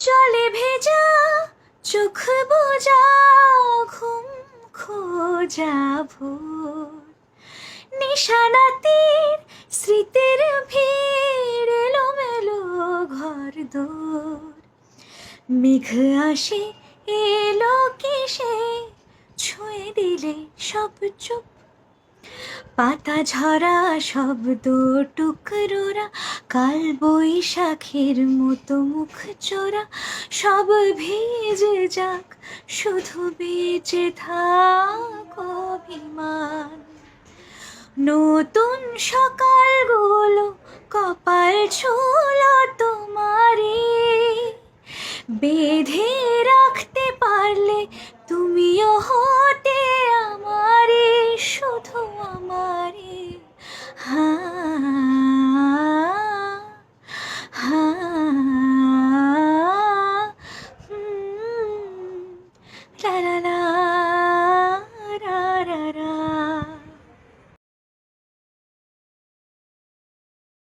জলে ভেজা, চোখ বোজা ঘুম খোঁজা ভোর। নিশানাতির স্মৃতির ভিড় এলোমেলো ঘর দোর। মেঘ আসে, এলো কিসে, ছুঁয়ে দিলে সব চুপ পাতা ঝরা শব্দ টুকরোরা কাল বৈশাখের মতো মুখ চোরা। সব ভিজে যাক, শুধু বেঁচে থাক অভিমান। নতুন সকালগুলো, কপাল ছুলো তোমারে বেঁধে La la la.